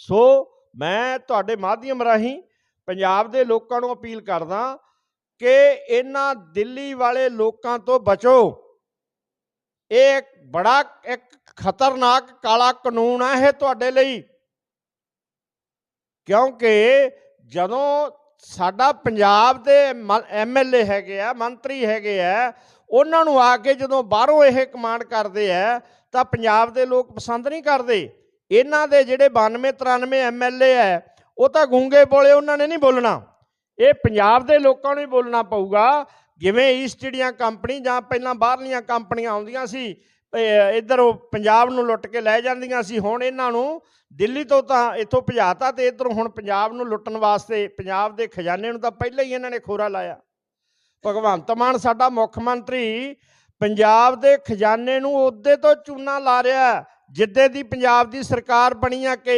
ਸੋ ਮੈਂ ਤੁਹਾਡੇ ਮਾਧਿਅਮ ਰਾਹੀਂ ਪੰਜਾਬ ਦੇ ਲੋਕਾਂ ਨੂੰ ਅਪੀਲ ਕਰਦਾ ਕਿ ਇਹਨਾਂ ਦਿੱਲੀ ਵਾਲੇ ਲੋਕਾਂ ਤੋਂ ਬਚੋ। ਇਹ ਇੱਕ ਬੜਾ ਇੱਕ ਖਤਰਨਾਕ ਕਾਲਾ ਕਾਨੂੰਨ ਹੈ ਇਹ ਤੁਹਾਡੇ ਲਈ। ਕਿਉਂਕਿ ਜਦੋਂ ਸਾਡਾ ਪੰਜਾਬ ਦੇ ਐਮਐਲਏ ਹੈਗੇ ਆ, ਮੰਤਰੀ ਹੈਗੇ ਆ, ਉਹਨਾਂ ਨੂੰ ਆ ਕੇ ਜਦੋਂ ਬਾਹਰੋਂ ਇਹ ਕਮਾਂਡ ਕਰਦੇ ਆ, ਤਾਂ ਪੰਜਾਬ ਦੇ ਲੋਕ ਪਸੰਦ ਨਹੀਂ ਕਰਦੇ। ਇਹਨਾਂ ਦੇ ਜਿਹੜੇ 92 93 ਐਮਐਲਏ ਹੈ ਉਹ ਤਾਂ ਗੂੰਗੇ ਬੋਲੇ ਉਹਨਾਂ ਨੇ ਨਹੀਂ ਬੋਲਣਾ। ਇਹ ਪੰਜਾਬ ਦੇ ਲੋਕਾਂ ਨੂੰ ਹੀ ਬੋਲਣਾ ਪਊਗਾ। ਜਿਵੇਂ ਈਸਟ ਇੰਡੀਆ ਕੰਪਨੀ ਜਾਂ ਪਹਿਲਾਂ ਬਾਹਰਲੀਆਂ ਕੰਪਨੀਆਂ ਆਉਂਦੀਆਂ ਸੀ, ਇਹ ਇੱਧਰ ਉਹ ਪੰਜਾਬ ਨੂੰ ਲੁੱਟ ਕੇ ਲੈ ਜਾਂਦੀਆਂ ਸੀ, ਹੁਣ ਇਹਨਾਂ ਨੂੰ ਦਿੱਲੀ ਤੋਂ ਤਾਂ ਇੱਥੋਂ ਭਜਾਤਾ ਤੇ ਇੱਧਰੋਂ ਹੁਣ ਪੰਜਾਬ ਨੂੰ ਲੁੱਟਣ ਵਾਸਤੇ ਪੰਜਾਬ ਦੇ ਖਜ਼ਾਨੇ ਨੂੰ ਤਾਂ ਪਹਿਲਾਂ ਹੀ ਇਹਨਾਂ ਨੇ ਖੋਰਾ ਲਾਇਆ। ਭਗਵੰਤ ਮਾਨ ਸਾਡਾ ਮੁੱਖ ਮੰਤਰੀ, ਪੰਜਾਬ ਦੇ ਖਜ਼ਾਨੇ ਨੂੰ ਉਹਦੇ ਤੋਂ ਚੂਨਾ ਲਾ ਰਿਹਾ। ਜਿੱਦੇ ਦੀ ਪੰਜਾਬ ਦੀ ਸਰਕਾਰ ਬਣੀ ਆ ਕਿ